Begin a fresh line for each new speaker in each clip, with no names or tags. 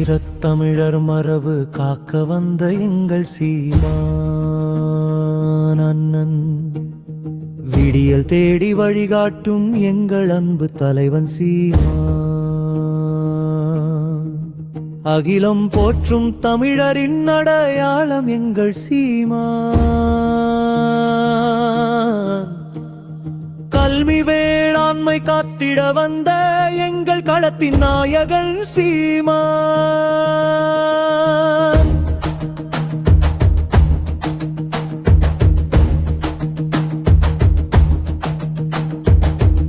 வீரத்தமிழர் மரபு காக்க வந்த எங்கள் சீமான் அண்ணன் விடியல் தேடி வழிகாட்டும் எங்கள் அன்பு தலைவன் சீமான். அகிலம் போற்றும் தமிழரின் அடையாளம் எங்கள் சீமா கல்வி வேளாண்மை காத்திட வந்த எங்கள் களத்தின் நாயகன் சீமா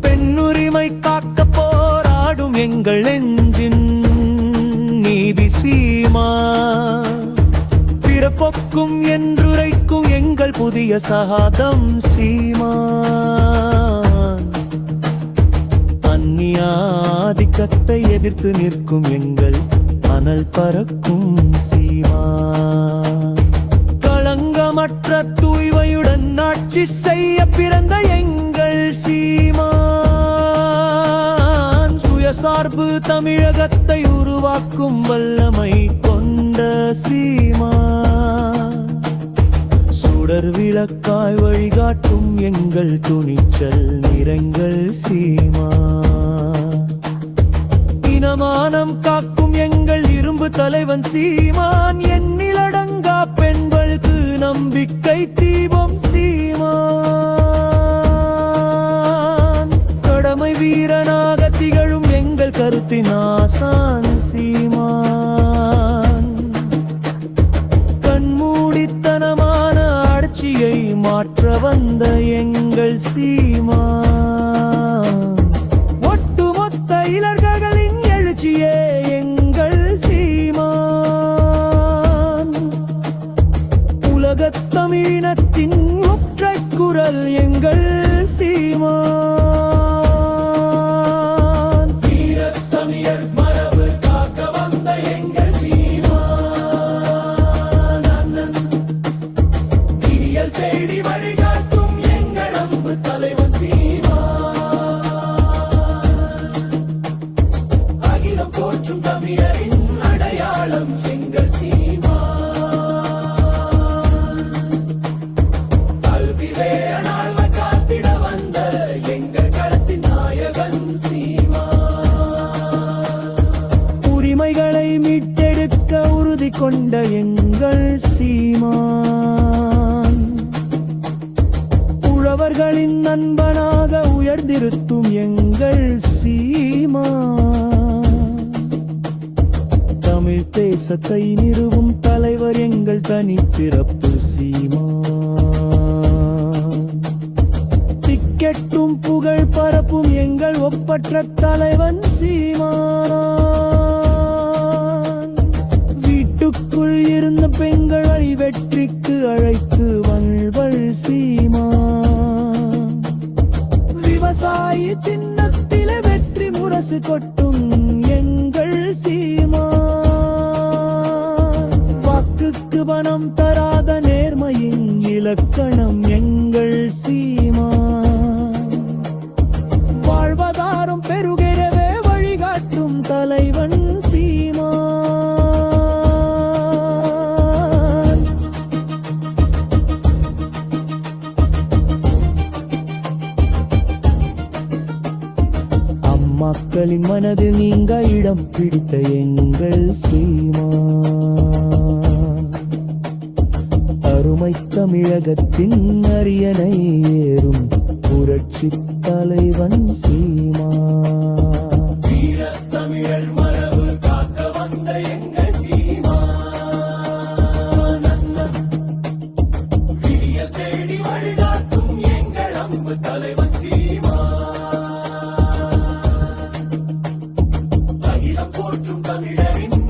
பெண்ணுரிமை காக்க போராடும் எங்கள் நெஞ்சின் நீதி சீமா பிறப்பொக்கும் என்றுரைக்கும் எங்கள் புதிய சகாதம் சீமா அந்நியாதிக்கத்தை எதிர்த்து நிற்கும் எங்கள் அனல் பறக்கும் சீமா. களங்கமற்ற தூய்மையுடன் ஆட்சி செய்ய பிறந்த எங்கள் சீமான் சுயசார்பு தமிழகத்தை உருவாக்கும் வல்லமை கொண்ட சீமா. சுடர் விளக்காய் வழிகாட்டும் எங்கள் துணிச்சல் நிறங்கள் சீமா. மானம் காக்கும் எங்கள் இரும்பு தலைவன் சீமான். எண்ணிலடங்கா பெண்களுக்கு நம்பிக்கை தீபம் சீமான். கடமை வீரனாக திகழும் எங்கள் கருத்தின் ஆசான். தமிழினத்தின் முற்ற குரல் எங்கள் சீமா. கொண்ட எங்கள் சீமான். உழவர்களின் நண்பனாக உயர்ந்திருத்தும் எங்கள் சீமான். தமிழ் தேசத்தை நிறுவும் தலைவர் எங்கள் தனி சிறப்பு சீமான். திக்கெட்டும் புகழ் பரப்பும் எங்கள் ஒப்பற்ற தலைவன் சீமானா. வீட்டுக்குள் இருந்த பெண்களை வெற்றிக்கு அழைத்து வல்வல் சீமா. விவசாயி சின்னத்தில வெற்றி முரசு கொட்டும் எங்கள் சீமா. வாக்குக்கு பணம் தராத நேர்மையின் இலக்கணம் எங்கள் சீ மக்களின் மனதில் நீங்க இடம் பிடித்த எங்கள் சீமா. அருமை தமிழகத்தின் அரியணை ஏறும் புரட்சி தலைவன் சீமா. outro caminhão.